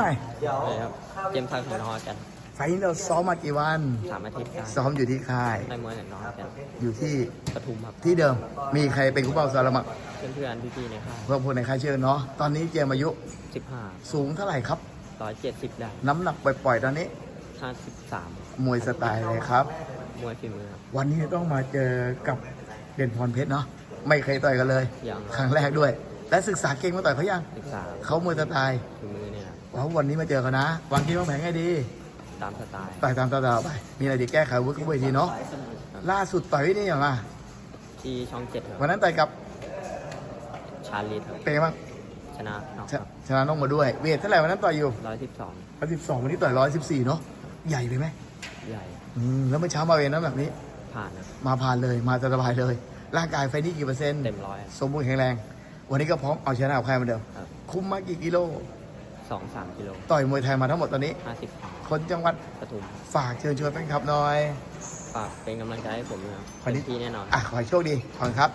หน่อยเลยครับเจมส์ทางของน้องกันไฟล์นี้เราซ้อมมากี่วัน สามอาทิตย์ได้ซ้อมอยู่ที่ค่ายได้มวยจากน้องกันอยู่ที่ปทุมครับที่เดิม มีใครเป็นคู่เป้าสารมักเพื่อนๆพี่ๆในค่ายเพื่อพลในค่ายเชิญเนาะ ตอนนี้เจมส์อายุสิบห้าสูงเท่าไหร่ครับ ร้อยเจ็ดสิบได้น้ำหนักปล่อยๆตอนนี้ ห้าสิบสามมวยสไตล์เลยครับ มวยฝีมือครับ วันนี้ต้องมาเจอกับเด่นพรเพชรเนาะ ไม่เคยต่อยกันเลย ยังครั้งแรกด้วย และศึกษาเก่งมาต่อยเขายังศึกษาเขามวยสไตล์ฝีมือเนี่ยครับว้าววันนี้มาเจอเขานะ วางทีวางแผนให้ดี ตามสไตล์ต่อยตามตลาดไป มีอะไรดีแก้ไขวุ้นเวทีเนาะ ล่าสุดต่อยที่นี่อย่างไรที่ช่องเจ็ดครับวันนั้นต่อยกับชาลีครับเป็นไงบ้างชนะน้องชครับชนะน้องมาด้วย เวทเท่าไหร่วันนั้นต่อยอยู่ร้อยสิบสองร้อยสิบสองวันนี้ต่อยร้อยสิบสี่เนาะ ใหญ่ไปไหมใหญ่อืม แล้วเมื่อเช้ามาเวรน้ำแบบนี้ ผ่านครับมาผ่านเลย มาสบายเลย ร่างกายไฟนี่กี่เปอร์เซ็นต์ เต็มร้อยสมบูรณ์แข็งแรง วันนี้ก็พร้อมเอาชนะกับใครเหมือนเดิมครับ คุ้มมากี่กิโล สองสามกิโลต่อยมวยไทยมาทั้งหมดตอนนี้ ห้าสิบคนจังหวัดปทุมฝากเชิญชวนแฟนคลับหน่อย ฝากเป็นกำลังใจให้ผมนะครับวันนี้ เต็มที่แน่นอน อะขอให้โชคดีขอบคุณครับ